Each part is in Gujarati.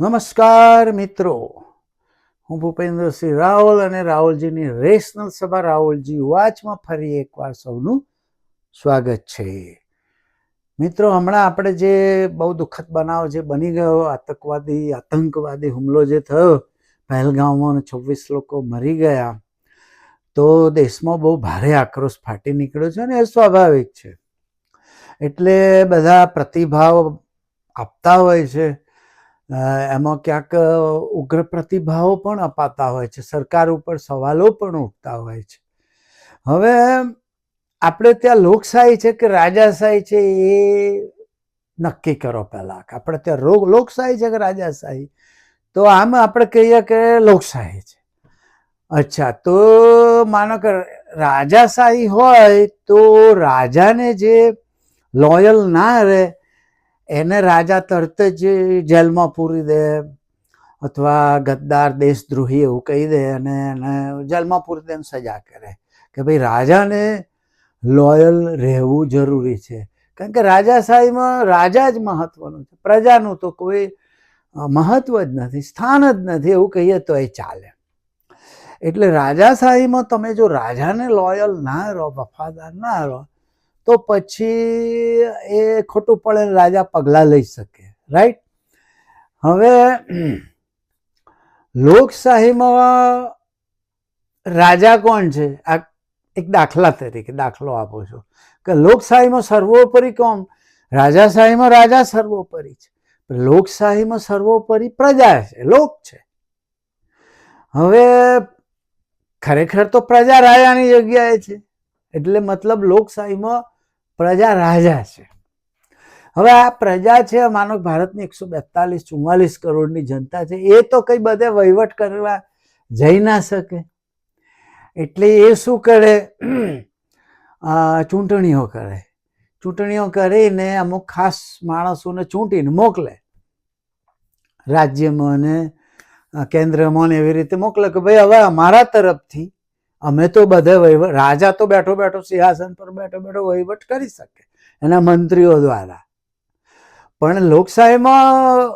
નમસ્કાર મિત્રો. હું ભૂપેન્દ્રસિંહ રાવલ અને રાહુલજીની રેશનલ સભા રાહુલજી વાચમાં ફરી એકવાર સૌનું સ્વાગત છે. મિત્રો, હમણાં આપણે જે બહુ દુઃખદ બનાવ જે બની ગયો, આતંકવાદી આતંકવાદી હુમલો જે થયો પહેલગામમાં છવ્વીસ લોકો મરી ગયા, તો દેશમાં બહુ ભારે આક્રોશ ફાટી નીકળ્યો છે અને એ સ્વાભાવિક છે. એટલે બધા પ્રતિભાવ આપતા હોય છે. એમાં ક્યાંક ઉગ્ર પ્રતિભાવો પણ અપાતા હોય છે. સરકાર ઉપર સવાલો પણ ઉઠતા હોય છે. હવે, આપણે ત્યાં લોકશાહી છે કે રાજાશાહી છે એ નક્કી કરો પહેલા. આપણે ત્યાં રોગ લોકશાહી છે કે રાજાશાહી? તો આમ આપણે કહીએ કે લોકશાહી છે. અચ્છા, તો માનો કે રાજાશાહી હોય તો રાજાને જે લોયલ ના રહે એને રાજા તરત જ જેલમાં પૂરી દે અથવા ગદ્દાર દેશદ્રોહી એવું કહી દે અને એને જેલમાં પૂરી દે સજા કરે. કે ભાઈ રાજાને લોયલ રહેવું જરૂરી છે. કારણ કે રાજાશાહીમાં રાજા જ મહત્વનું છે. પ્રજાનું તો કોઈ મહત્વ જ નથી, સ્થાન જ નથી એવું કહીએ તો એ ચાલે. એટલે રાજાશાહીમાં તમે જો રાજાને લોયલ ના રહો, વફાદાર ના રહો તો પછી એ ખોટું પડે રાજા પગલાં લઈ શકે. રાઈટ હવે, લોકશાહીમાં રાજા કોણ છે? આ એક દાખલા તરીકે દાખલો આપો છો. કે લોકશાહીમાં સર્વોપરી કોણ? રાજાશાહીમાં રાજા સર્વોપરી છે. લોકશાહીમાં સર્વોપરી પ્રજા છે, લોક છે. હવે, ખરેખર તો પ્રજા રાજાની જગ્યાએ છે. એટલે મતલબ લોકશાહીમાં પ્રજા રાજા છે. હવે આ પ્રજા છે, માનો ભારતની એકસો બેતાલીસ ચુમ્માલીસ કરોડની જનતા છે, એ તો કંઈ બધે વહીવટ કરવા જઈ ના શકે. એટલે એ શું કરે? ચૂંટણીઓ કરે. ચૂંટણીઓ કરીને અમુક ખાસ માણસોને ચૂંટીને મોકલે. રાજ્યમાં ને કેન્દ્રમાં ને એવી રીતે મોકલે કે ભાઈ, હવે અમારા તરફથી અમે તો બધે વહીવટ, રાજા તો બેઠો બેઠો સિંહાસન પર બેઠો બેઠો વહીવટ કરી શકે, એના મંત્રીઓ દ્વારા. પણ લોકશાહીમાં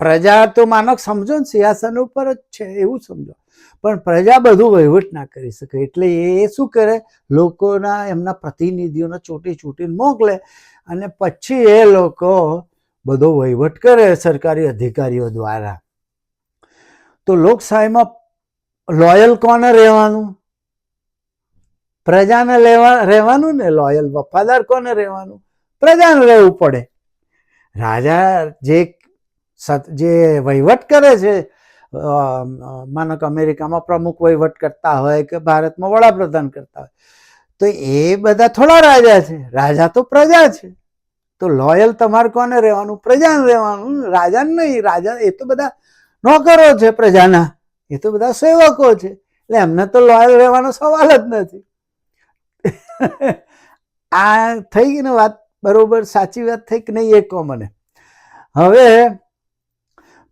પ્રજા તો માનો સમજો ને, સિંહાસન ઉપર જ છે, એવું સમજો. પણ પ્રજા બધું વહીવટ ના કરી શકે, એટલે એ શું કરે? લોકોના, એમના પ્રતિનિધિઓને ચોટી ચૂંટીને મોકલે, અને પછી એ લોકો બધો વહીવટ કરે સરકારી અધિકારીઓ દ્વારા. તો લોકશાહીમાં લોયલ કોને રહેવાનું? પ્રજાને લેવા, રહેવાનું ને લોયલ વફાદાર કોને રહેવાનું? પ્રજાને રહેવું પડે. રાજા જે જે વહીવટ કરે છે માનો કે અમેરિકામાં પ્રમુખ વહીવટ કરતા હોય કે ભારતમાં વડાપ્રધાન કરતા હોય, તો એ બધા થોડા રાજા છે. રાજા તો પ્રજા છે. તો લોયલ તમારે કોને રહેવાનું? પ્રજાને રહેવાનું. રાજાને નહીં. રાજા, એ તો બધા નોકરો છે પ્રજાના. એ તો બધા સેવકો છે. એટલે એમને તો લોયલ રહેવાનો સવાલ જ નથી. આ થઈ ગઈ ને વાત બરોબર સાચી વાત થઈ કે નહીં એ કહો મને. હવે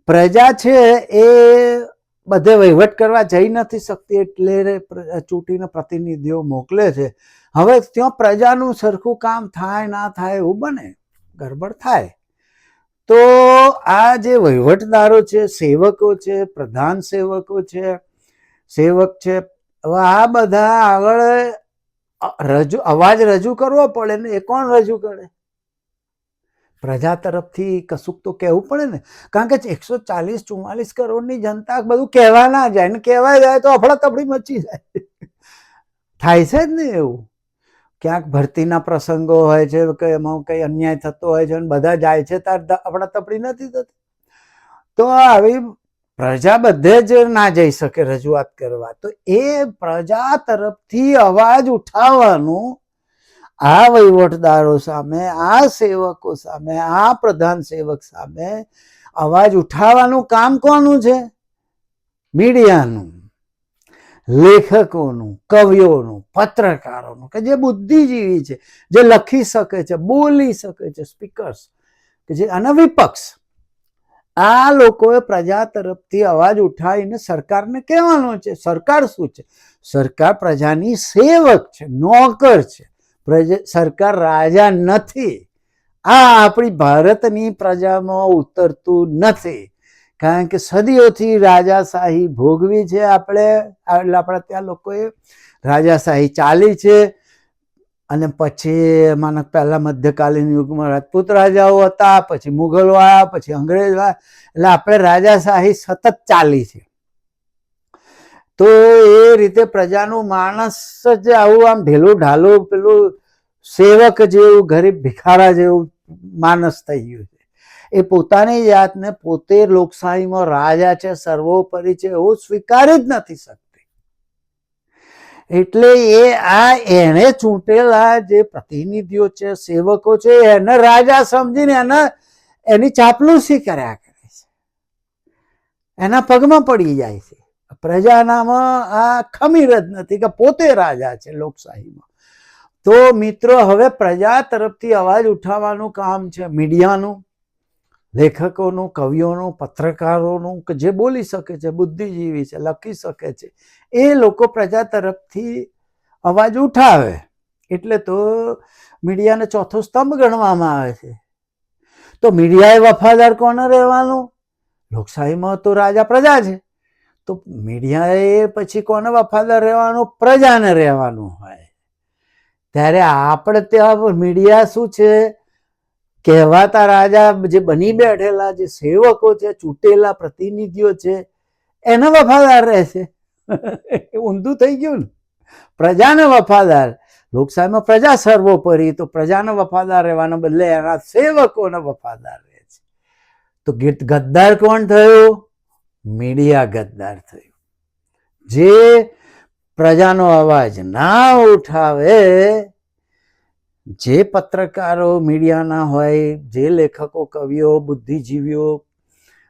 પ્રજા છે એ બધે વહીવટ કરવા જઈ નથી શકતી એટલે ચૂંટીને પ્રતિનિધિઓ મોકલે છે. હવે ત્યાં પ્રજાનું સરખું કામ થાય, ના થાય એવું બને. ગડબડ થાય. તો આ જે વહીવટદારો છે, સેવકો છે, પ્રધાન સેવકો છે, સેવક છે, હવે આ બધા આગળ રજૂ, અવાજ રજૂ કરવો પડે ને, એ કોણ રજૂ કરે? પ્રજા તરફથી કશુંક તો કહેવું પડે ને, કારણ કે એકસો ચાલીસ, ચુમ્માલીસ કરોડની જનતા બધું કહેવા ના જાય ને, કહેવાય જાય તો અફડાતફડી મચી જાય. થાય છે જ ને એવું? ક્યાંક ભરતીના પ્રસંગો હોય છે, કે એમાં કંઈ અન્યાય થતો હોય છે અને બધા જાય છે, તાર આપણા તપડી નથી થતી. તો આવી પ્રજા બધે જ ના જઈ શકે રજૂઆત કરવા. તો એ પ્રજા તરફથી અવાજ ઉઠાવવાનું આ વહીવટદારો સામે, આ સેવકો સામે, આ પ્રધાન સેવક સામે અવાજ ઉઠાવવાનું કામ કોનું છે? મીડિયાનું. લેખકોનું, કવિઓનું, પત્રકારોનું, કે જે બુદ્ધિજીવી છે, જે લખી શકે છે, બોલી શકે છે, સ્પીકર્સ, કે જે અને વિપક્ષ. આ લોકોએ પ્રજા તરફથી અવાજ ઉઠાવીને સરકારને કહેવાનો છે, સરકાર શું છે? સરકાર પ્રજાની સેવક છે, નોકર છે. પ્રજા, સરકાર રાજા નથી. આ આપણી ભારતની પ્રજામાં ઉતરતું નથી. કારણ કે સદીઓથી રાજાશાહી ભોગવી છે આપણે, એટલે આપણા ત્યાં લોકોએ રાજાશાહી ચાલી છે. અને પછી માનો પહેલાં મધ્યકાલીન યુગમાં રાજપૂત રાજાઓ હતા, પછી મુઘલો આવ્યા, પછી અંગ્રેજો આવ્યા, એટલે આપણે રાજાશાહી સતત ચાલી છે. તો એ રીતે પ્રજાનું માણસ જ આવું આમ ઢેલું ઢાલું, પેલું સેવક જેવું, ગરીબ ભિખારા જેવું માણસ થઈ ગયું છે. એ પોતાની જાતને પોતે લોકશાહીમાં રાજા છે, સર્વોપરી છે એવું સ્વીકારી જ નથી શકતી. એટલે એ આ એને ચૂંટેલા જે પ્રતિનિધિઓ છે, સેવકો છે, એને રાજા સમજીને એને એની ચાપલુસી કર્યા કરે છે. એના પગમાં પડી જાય છે. પ્રજાનામાં આ ખમીર જ નથી કે પોતે રાજા છે લોકશાહીમાં. તો મિત્રો, હવે પ્રજા તરફથી અવાજ ઉઠાવવાનું કામ છે, મીડિયાનું. લેખકોનું, કવિઓનું, પત્રકારોનું કે જે બોલી શકે છે, બુદ્ધિજીવી છે, લખી શકે છે, એ લોકો પ્રજા તરફથી અવાજ ઉઠાવે. એટલે તો મીડિયાને ચોથો સ્તંભ ગણવામાં આવે છે. તો મીડિયાએ વફાદાર કોને રહેવાનું? લોકશાહીમાં તો રાજા પ્રજા છે. તો મીડિયાએ પછી કોને વફાદાર રહેવાનું? પ્રજાને રહેવાનું હોય. ત્યારે આપણે ત્યાં મીડિયા શું છે? કહેવાતા રાજા જે બની બેઠેલા, જે સેવકો છે, ચૂંટેલા પ્રતિનિધિઓ છે, એને વફાદાર રહેશે ઊંધું થઈ ગયું ને. પ્રજાને વફાદાર. લોકશાહીમાં પ્રજા સર્વોપરી, તો પ્રજાને વફાદાર રહેવાના બદલે એના સેવકોને વફાદાર રહે છે. તો ગદ્દાર કોણ થયું? મીડિયા ગદ્દાર થયું. જે પ્રજાનો અવાજ ના ઉઠાવે જે પત્રકારો મીડિયાના હોય, જે લેખકો, કવિઓ, બુદ્ધિજીવીઓ,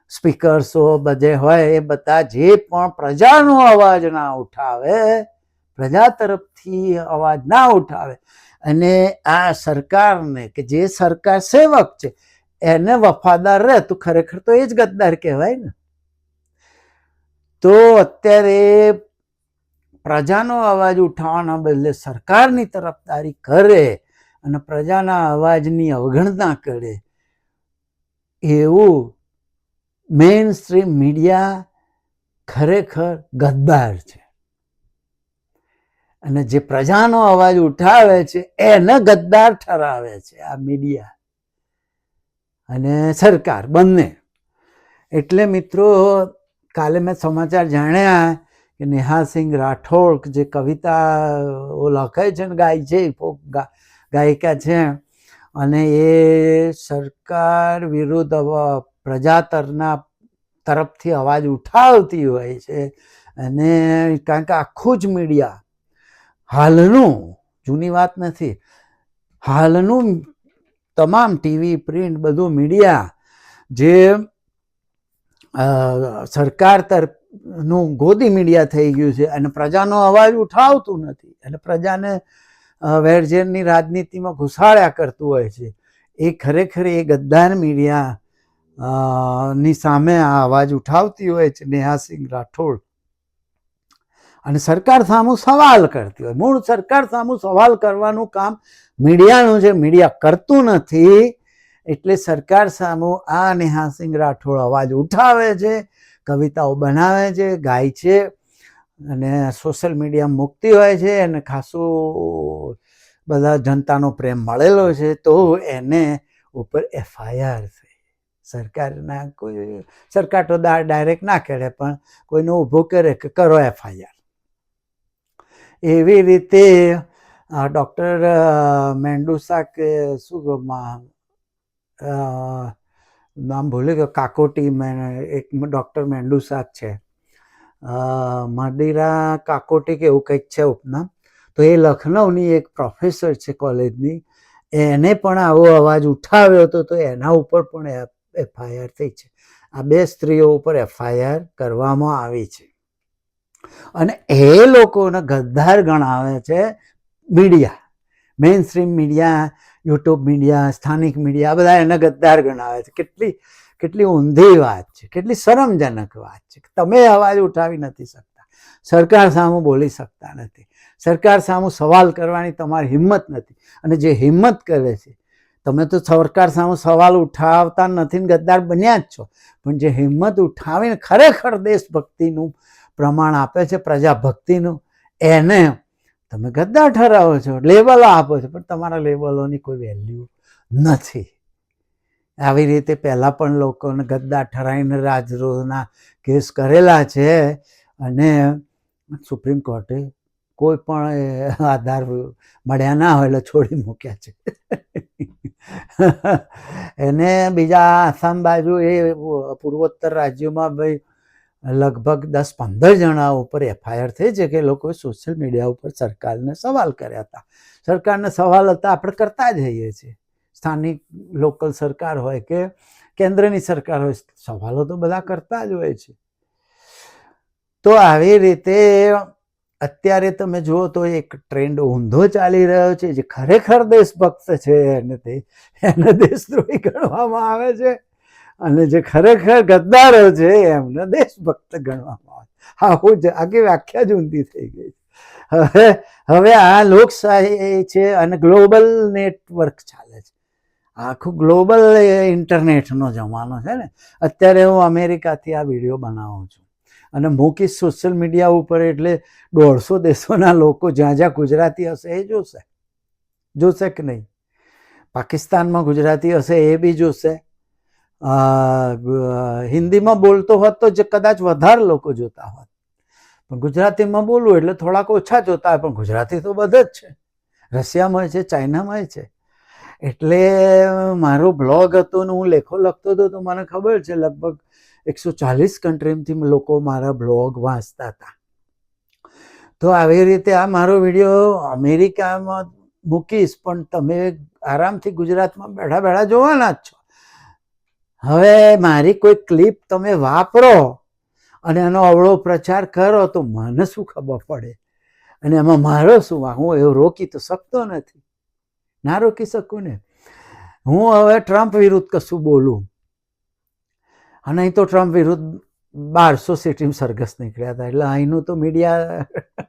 સ્પીકર્સો, બધે હોય, એ બધા જે પણ પ્રજાનો અવાજ ના ઉઠાવે, પ્રજા તરફથી અવાજ ના ઉઠાવે. અને આ સરકારને કે જે સરકાર સેવક છે, એને વફાદાર રહે. તો ખરેખર તો એ જ ગદ્દાર કહેવાય ને. તો અત્યારે પ્રજાનો અવાજ ઉઠાવવાના બદલે સરકારની તરફદારી કરે અને પ્રજાના અવાજની અવગણના કરે. એવું મેઇન સ્ટ્રીમ મીડિયા ખરેખર ગદ્દાર છે. અને જે પ્રજાનો અવાજ ઉઠાવે છે એને ગદ્દાર ઠરાવે છે આ મીડિયા અને સરકાર બંને. એટલે મિત્રો, કાલે મેં સમાચાર જાણ્યા કે નેહાસિંહ રાઠોડ જે કવિતાઓ લખે છે ને ગાય છે ફોક ગા- ગાયિકા છે. અને એ સરકાર વિરુદ્ધ પ્રજાતરના તરફથી અવાજ ઉઠાવતી હોય છે. અને કારણ કે આખું જ મીડિયા હાલનું, જૂની વાત નથી, હાલનું તમામ ટીવી, પ્રિન્ટ બધું મીડિયા જે સરકાર તરફનું ગોદી મીડિયા થઈ ગયું છે. અને પ્રજાનો અવાજ ઉઠાવતું નથી. અને પ્રજાને વેરઝેરની રાજનીતિમાં ઘુસાડ્યા કરતું હોય છે. એ ખરેખર એ ગદ્દાર મીડિયા ની સામે આ અવાજ ઉઠાવતી હોય છે, નેહાસિંહ રાઠોડ. અને સરકાર સામું સવાલ કરતી હોય. મૂળ સરકાર સામું સવાલ કરવાનું કામ મીડિયાનું છે. મીડિયા કરતું નથી. એટલે સરકાર સામું આ નેહાસિંહ રાઠોડ અવાજ ઉઠાવે છે, કવિતાઓ બનાવે છે, ગાય છે અને સોશિયલ મીડિયા મૂકતી હોય છે અને ખાસું બધા જનતાનો પ્રેમ મળેલો છે, તો એને ઉપર એફઆઈઆર થઈ સરકારના કોઈ, સરકાર તો ડાયરેક્ટ ના કરે પણ કોઈને ઊભો કરે કે કરો એફઆઈઆર. એવી રીતે ડૉક્ટર મેન્ડુસા કે શું નામ ભૂલી ગયો, કાકોટી એક ડૉક્ટર મેન્ડુસા છે. અ, મદિરા કાકોટી કે એવું કંઈક છે ઉપનામ તો એ લખનૌની એક પ્રોફેસર છે કોલેજની એને પણ આવો અવાજ ઉઠાવ્યો હતો તો એના ઉપર પણ એફઆઈઆર થઈ છે. આ બે સ્ત્રીઓ ઉપર એફઆઈઆર કરવામાં આવી છે. અને એ લોકોને ગદ્દાર ગણાવે છે media mainstream media YouTube media સ્થાનિક મીડિયા બધા એને ગદ્દાર ગણાવે છે. કેટલી કેટલી ઊંધી વાત છે, કેટલી શરમજનક વાત છે તમે અવાજ ઉઠાવી નથી શકતા. સરકાર સામું બોલી શકતા નથી. સરકાર સામું સવાલ કરવાની તમારી હિંમત નથી. અને જે હિંમત કરે છે, તમે તો સરકાર સામે સવાલ ઉઠાવતા નથી ગદ્દાર બન્યા જ છો. પણ જે હિંમત ઉઠાવીને ખરેખર દેશભક્તિનું પ્રમાણ આપે છે, પ્રજાભક્તિનું, એને તમે ગદ્દાર ઠરાવો છો, લેબલો આપો છો, પણ તમારા લેબલોની કોઈ વેલ્યુ નથી. આવી રીતે પહેલાં પણ લોકોને ગદ્દા ઠરાવીને રાજદ્રોહના કેસ કરેલા છે અને સુપ્રીમ કોર્ટે કોઈ પણ આધાર મળ્યા ના હોય એટલે છોડી મૂક્યા છે. એને બીજા આસામ બાજુ એ પૂર્વોત્તર રાજ્યોમાં ભાઈ લગભગ દસ પંદર જણા ઉપર એફઆઈઆર થઈ છે કે લોકોએ સોશિયલ મીડિયા ઉપર સરકારને સવાલ કર્યા હતા. સરકારને સવાલ હતા, આપણે કરતા જ હોઈએ છીએ. સ્થાનિક લોકલ સરકાર હોય કે કેન્દ્રની સરકાર હોય, સવાલો તો બધા કરતા જ હોય છે. તો આવી રીતે અત્યારે તમે જુઓ તો એક ટ્રેન્ડ ઊંધો ચાલી રહ્યો છે, જે ખરેખર દેશભક્ત છે એને તે એને દેશદ્રોહી ગણવામાં આવે છે અને જે ખરેખર ગદ્દારો છે એમને દેશભક્ત ગણવામાં આવે આવું જ આખી વ્યાખ્યા જ ઊંધી થઈ ગઈ હવે હવે આ લોકશાહી છે અને ગ્લોબલ નેટવર્ક ચાલે છે. આખું ગ્લોબલ ઇન્ટરનેટનો જમાનો છે ને. અત્યારે હું અમેરિકાથી આ વીડિયો બનાવું છું. અને મૂકીશ સોશિયલ મીડિયા ઉપર એટલે દોઢસો દેશોના લોકો જ્યાં જ્યાં ગુજરાતી હશે એ જોશે. જોશે કે નહીં? પાકિસ્તાનમાં ગુજરાતી હશે એ બી જોશે. હિન્દીમાં બોલતો હોત તો કદાચ વધારે લોકો જોતા હોત. પણ ગુજરાતીમાં બોલવું એટલે થોડાક ઓછા જોતા હોય, પણ ગુજરાતી તો બધે જ છે. રશિયામાં છે, ચાઇનામાં છે. એટલે મારો બ્લોગ હતો ને હું લેખો લખતો હતો તો મને ખબર છે, લગભગ એકસો ચાલીસ કન્ટ્રીમાંથી લોકો મારા બ્લોગ વાંચતા હતા. તો આવી રીતે આ મારો વીડિયો અમેરિકામાં મૂકીશ, પણ તમે આરામથી ગુજરાતમાં બેઠા બેઠા જોવાના જ છો. હવે મારી કોઈ ક્લિપ તમે વાપરો અને એનો અવળો પ્રચાર કરો તો મને શું ખબર પડે? અને એમાં મારો શું? હું એવું રોકી તો શકતો નથી. ના રોકી શકું ને? હું હવે ટ્રમ્પ વિરુદ્ધ કશું બોલું. અને અહીં તો ટ્રમ્પ વિરુદ્ધ બારસો સિટીમ સરઘસ નીકળ્યા હતા. એટલે અહીંનું તો મીડિયા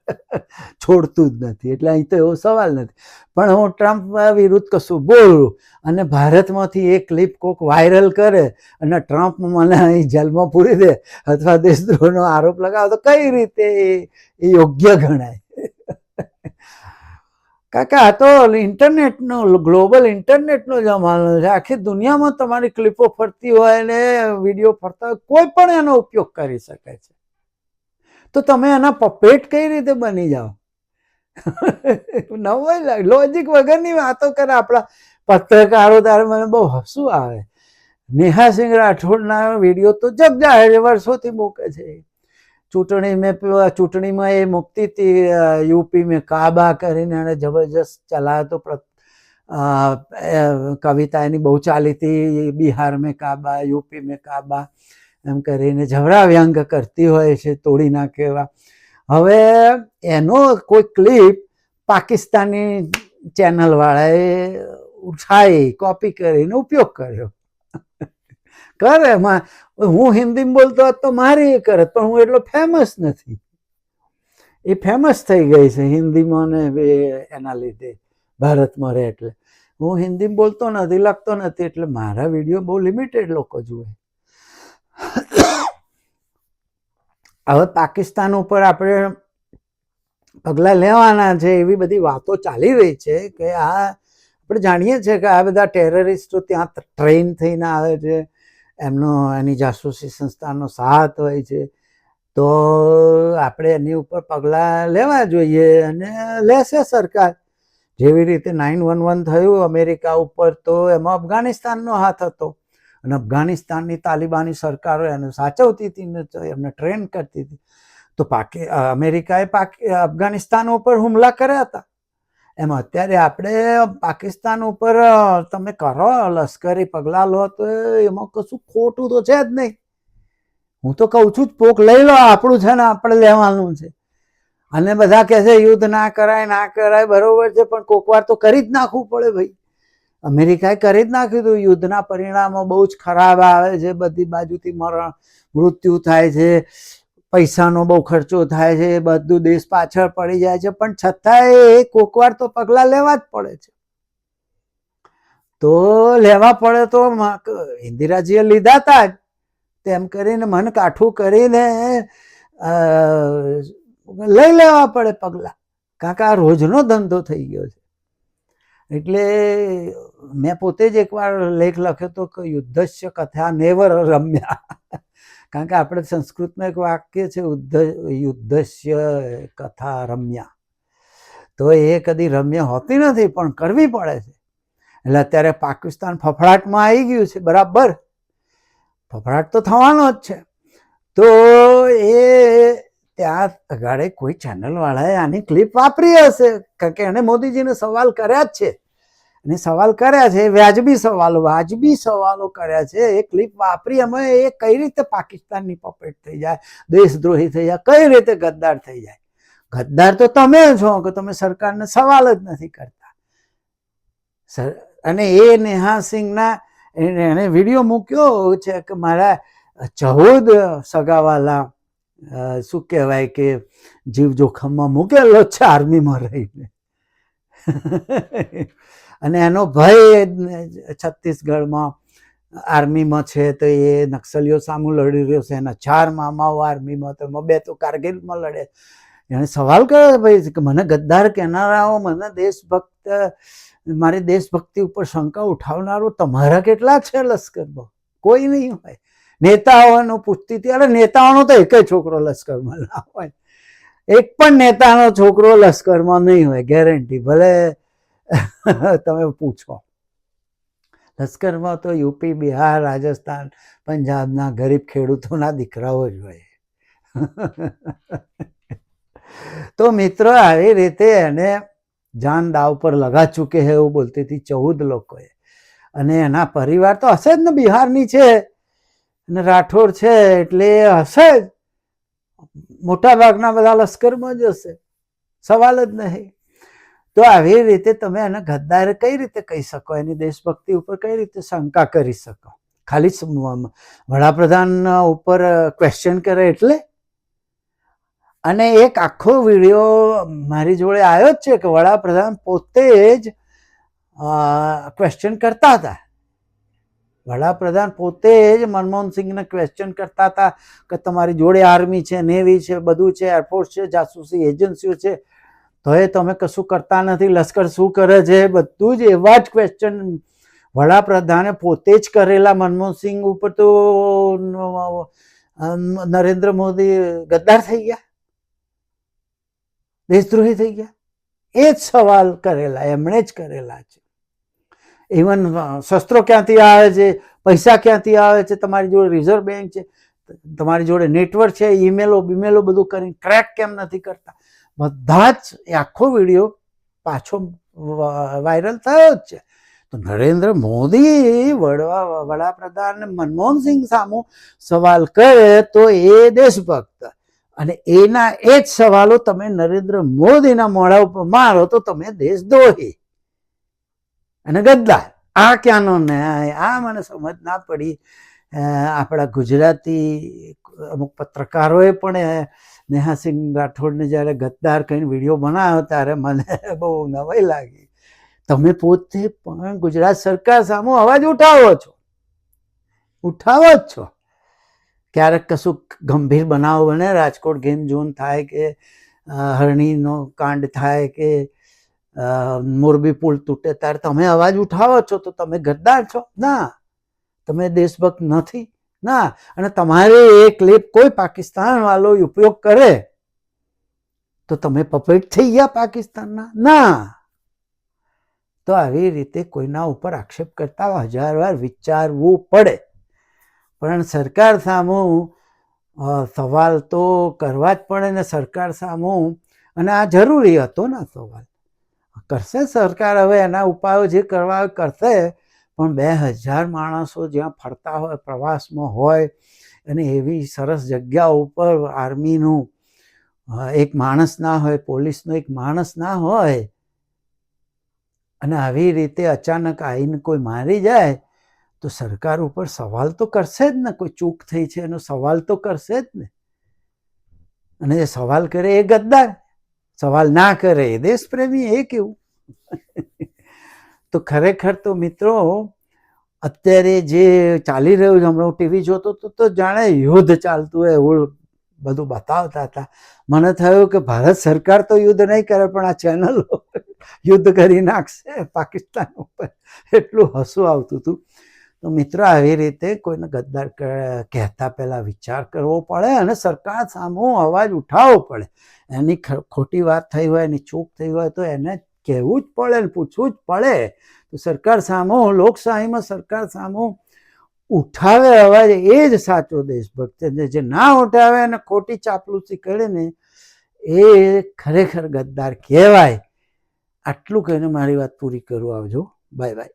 છોડતું જ નથી. એટલે અહીં તો એવો સવાલ નથી. પણ હું ટ્રમ્પ વિરુદ્ધ કશું બોલું અને ભારતમાંથી એક ક્લિપ કોક વાયરલ કરે અને ટ્રમ્પ મને અહીં જેલમાં પૂરી દે અથવા દેશદ્રોહનો આરોપ લગાવે, તો કઈ રીતે એ- એ યોગ્ય ગણાય? કાકા, આ તો ઇન્ટરનેટનો, ગ્લોબલ ઇન્ટરનેટનો જમાનો છે. આખી દુનિયામાં તમારી ક્લિપો ફરતી હોય ને વીડિયો ફરતા હોય, કોઈ પણ એનો ઉપયોગ કરી શકે છે. તો તમે એના પપેટ કઈ રીતે બની જાઓ? નવાઈ લોજિક વગરની વાતો કરે આપણા પત્રકારો, ત્યારે મને બહુ હસવું આવે. નેહા સિંહ રાઠોડના વીડિયો તો જગ જાહેર વર્ષોથી મૂકે છે. ચૂંટણી મેં ચૂંટણીમાં એ મૂકતી હતી યુપી મેં કાબા કરીને એણે જબરજસ્ત ચલાવ્યો કવિતા એની બહુ ચાલી હતી. બિહાર મેં કાબા, યુપી મેં કાબા, એમ કરીને જવરા વ્યંગ કરતી હોય છે, તોડી નાખે એવા. હવે એનો કોઈ ક્લિપ પાકિસ્તાની ચેનલ વાળાએ ઉઠાઈ કોપી કરીને ઉપયોગ કર્યો. કરે હું હિન્દીમાં બોલતો હોત તો મારે એ કરે, પણ હું એટલો ફેમસ નથી. એ ફેમસ થઈ ગઈ છે હિન્દીમાં ને એના લીધે ભારતમાં રહે એટલે. હું હિન્દીમાં બોલતો નથી, લખતો નથી, એટલે મારા વીડિયો બહુ લિમિટેડ લોકો જુએ. હવે પાકિસ્તાન ઉપર આપણે પગલાં લેવાના છે એવી બધી વાતો ચાલી રહી છે કે આ, આપણે જાણીએ છીએ કે આ બધા ટેરરિસ્ટો ત્યાં ટ્રેન થઈને આવે છે. એમનો એની જાસૂસી સંસ્થાનો સાથ હોય છે, તો આપણે એની ઉપર પગલાં લેવા જોઈએ અને લેશે સરકાર. જેવી રીતે નાઇન વન વન થયું અમેરિકા ઉપર, તો એમાં અફઘાનિસ્તાનનો હાથ હતો. અને અફઘાનિસ્તાનની તાલિબાની સરકારો એને સાચવતી હતી ને એમને ટ્રેન કરતી હતી. તો પાકી, અમેરિકાએ પાકે, અફઘાનિસ્તાન ઉપર હુમલા કર્યા હતા. એમ અત્યારે આપણે પાકિસ્તાન ઉપર તમે કરો લશ્કરી પગલાં લો તો એમાં કશું ખોટું તો છે જ નહીં. હું તો કહું છું જ, પોક લઈ લો, આપણું છે ને આપણે લેવાનું છે. અને બધા કહે છે, યુદ્ધ ના કરાય ના કરાય, બરોબર છે, પણ કોક વાર તો કરી જ નાખવું પડે ભાઈ. અમેરિકાએ કરી જ નાખ્યું હતું, યુદ્ધના પરિણામો બહુ જ ખરાબ આવે છે, બધી બાજુથી મરણ, મૃત્યુ થાય છે. પૈસાનો બહુ ખર્ચો થાય છે, બધું દેશ પાછળ પડી જાય છે, પણ છતાંય એ કોકવાર તો પગલાં લેવા જ પડે છે. તો લેવા પડે તો ઇન્દિરાજીએ લીધા હતા જ. તેમ કરીને મન કાઠું કરીને લઈ લેવા પડે પગલાં. કારણ કે આ રોજનો ધંધો થઈ ગયો છે. એટલે મેં પોતે જ એકવાર લેખ લખ્યો હતો કે યુદ્ધસ્ય કથા નેવર રમ્યા. કારણ કે આપણે સંસ્કૃતમાં એક વાક્ય છે યુદ્ધ યુદ્ધસ્ય કથા રમ્યા. તો એ કદી રમ્ય હોતી નથી, પણ કરવી પડે છે. એટલે અત્યારે પાકિસ્તાન ફફડાટમાં આવી ગયું છે, બરાબર? ફફડાટ તો થવાનો જ છે. તો એ ત્યાં અગાડે કોઈ ચેનલવાળાએ આની ક્લિપ વાપરી હશે, કારણ કે એને મોદીજીને સવાલ કર્યા જ છે. અને સવાલ કર્યા છે, વ્યાજબી સવાલો વાજબી સવાલો કર્યા છે. એ ક્લિપ વાપરી અમે, એ કઈ રીતે પાકિસ્તાનની પપેટ થઈ જાય, દેશદ્રોહી થઈ જાય, કઈ રીતે ગદ્દાર થઈ જાય? ગદ્દાર તો તમે છો, કે તમે સરકારને સવાલ જ નથી કરતા. અને એ નેહા સિંહના, એને એને વીડિયો મૂક્યો છે કે મારા ચૌદ સગાવાલા શું કહેવાય કે, જીવ જોખમમાં મૂકેલો છે આર્મીમાં રહીને. અને એનો ભય છત્તીસગઢમાં આર્મીમાં છે તો એ નક્સલીઓ સામું લડી રહ્યો છે. એના ચાર મામાઓ આર્મીમાં તો બે તો કારગિલમાં લડે. એણે સવાલ કર્યો ભાઈ કે મને ગદ્દાર કહેનારાઓ, મને દેશભક્ત, મારી દેશભક્તિ ઉપર શંકા ઉઠાવનારો તમારા કેટલા છે લશ્કરમાં? કોઈ નહીં હોય. નેતાઓનું પૂછતી હતી અરે નેતાઓનો તો એક છોકરો લશ્કરમાં ના હોય. એક પણ નેતાનો છોકરો લશ્કરમાં નહીં હોય. ગેરંટી. ભલે તમે પૂછો. લશ્કરમાં તો યુપી, બિહાર, રાજસ્થાન, પંજાબના ગરીબ ખેડૂતોના દીકરાઓ જ હોય. તો મિત્રો આવી રીતે એને જાન દાવ પર લગા ચૂકે હે એવું બોલતી હતી ચૌદ લોકોએ. અને એના પરિવાર તો હશે જ ને બિહારની છે. અને રાઠોડ છે એટલે હશે જ. મોટા ભાગના બધા લશ્કરમાં જ હશે. સવાલ જ નહીં. તો આવી રીતે તમે એને ગદ્દાર કઈ રીતે કહી શકો? એની દેશભક્તિ ઉપર કઈ રીતે શંકા કરી શકો? ખાલી વડાપ્રધાન ઉપર ક્વેશ્ચન કરે એટલે? અને એક આખો વીડિયો મારી જોડે આવ્યો જ છે કે વડાપ્રધાન પોતે જ ક્વેશ્ચન કરતા હતા. વડાપ્રધાન પોતે જ મનમોહન સિંહને ક્વેશ્ચન કરતા હતા કે તમારી જોડે આર્મી છે નેવી છે, બધું છે એરફોર્સ છે, જાસૂસી એજન્સીઓ છે તો એ તમે કશું કરતા નથી. લશ્કર શું કરે છે? બધું જ એવા જ ક્વેશ્ચન વડાપ્રધાને પોતે જ કરેલા. મનમોહન સિંહ ઉપર તો નરેન્દ્ર મોદી ગદ્દાર થઈ ગયા. દેશદ્રોહી થઈ ગયા. એ જ સવાલ કરેલા, એમણે જ કરેલા છે. ઇવન શસ્ત્રો ક્યાંથી આવે છે? પૈસા ક્યાંથી આવે છે? તમારી જોડે રિઝર્વ બેંક છે. તમારી જોડે નેટવર્ક છે ઈમેલો બીમેલો બધું કરીને ક્રેક કેમ નથી કરતા? બધા જ એ આખો વીડિયો પાછો વાયરલ થયો જ છે. તો નરેન્દ્ર મોદી વડવા, વડાપ્રધાન મનમોહન સિંહ સામું સવાલ કરે તો એ દેશભક્ત. અને એના એ જ સવાલો તમે નરેન્દ્ર મોદીના મોઢા ઉપર મારો તો તમે દેશદ્રોહી. અને ગદ્દાર. આ ક્યાંનો ન્યાય? આ મને સમજ ના પડી. આપણા ગુજરાતી અમુક પત્રકારોએ પણ નેહાસિંહ રાઠોડને જ્યારે ગદ્દાર કહીને વીડિયો બનાવ્યો ત્યારે મને બહુ નવાઈ લાગી. તમે પોતે પણ ગુજરાત સરકાર સામે અવાજ ઉઠાવો છો. ઉઠાવો જ છો. ક્યારેક કશું ગંભીર બનાવ બને, રાજકોટ ગેમ ઝોન થાય કે હરણીનો કાંડ થાય કે મોરબી પુલ તૂટે ત્યારે તમે અવાજ ઉઠાવો છો તો તમે ગદ્દાર છો? ના. તમે દેશભક્ત નથી. ના, અને તમારે એ ક્લિપ કોઈ પાકિસ્તાન વાળો ઉપયોગ કરે, તો તમે પપેટ થઈ ગયા પાકિસ્તાનના? ના. તો આવી રીતે કોઈના ઉપર આક્ષેપ કરતા હજાર વાર વિચારવું પડે. પણ સરકાર સામું સવાલ તો કરવા જ પડે ને સરકાર સામું, અને આ જરૂરી હતો ને સવાલ. કરશે સરકાર હવે એના ઉપાયો જે કરવા કરશે પણ બે હજાર માણસો જ્યાં ફરતા હોય, પ્રવાસમાં હોય અને એવી સરસ જગ્યા ઉપર આર્મીનું એક માણસ ના હોય, પોલીસનો એક માણસ ના હોય અને આવી રીતે અચાનક આવીને કોઈ મારી જાય, તો સરકાર ઉપર સવાલ તો કરશે જ ને, કોઈ ચૂક થઈ છે એનો સવાલ તો કરશે જ ને. અને જે સવાલ કરે એ ગદ્દાર, સવાલ ના કરે એ દેશપ્રેમી, એ કેવું? તો ખરેખર તો મિત્રો, અત્યારે જે ચાલી રહ્યું છે, હમણાં હું ટીવી જોતો હતો, તો જાણે યુદ્ધ ચાલતું હોય એવું બધું બતાવતા હતા. મને થયું કે ભારત સરકાર તો યુદ્ધ નહીં કરે, પણ આ ચેનલ યુદ્ધ કરી નાખશે, પાકિસ્તાન ઉપર. એટલું હસવું આવતું હતું. તો મિત્રો, આવી રીતે કોઈને ગદ્દાર કહેતા પહેલાં વિચાર કરવો પડે અને સરકાર સામો અવાજ ઉઠાવવો પડે. એની ખોટી વાત થઈ હોય, એની ચૂક થઈ હોય, તો એને કહેવું જ પડે ને પૂછવું જ પડે. તો સરકાર સામો, લોકશાહીમાં સરકાર સામો ઉઠાવે અવાજ એ જ સાચો દેશભક્ત છે. જે ના ઉઠાવે અને ખોટી ચાપલુસી કરે ને એ ખરેખર ગદ્દાર કહેવાય. આટલું કહીને મારી વાત પૂરી કરું આવજો. Bye bye.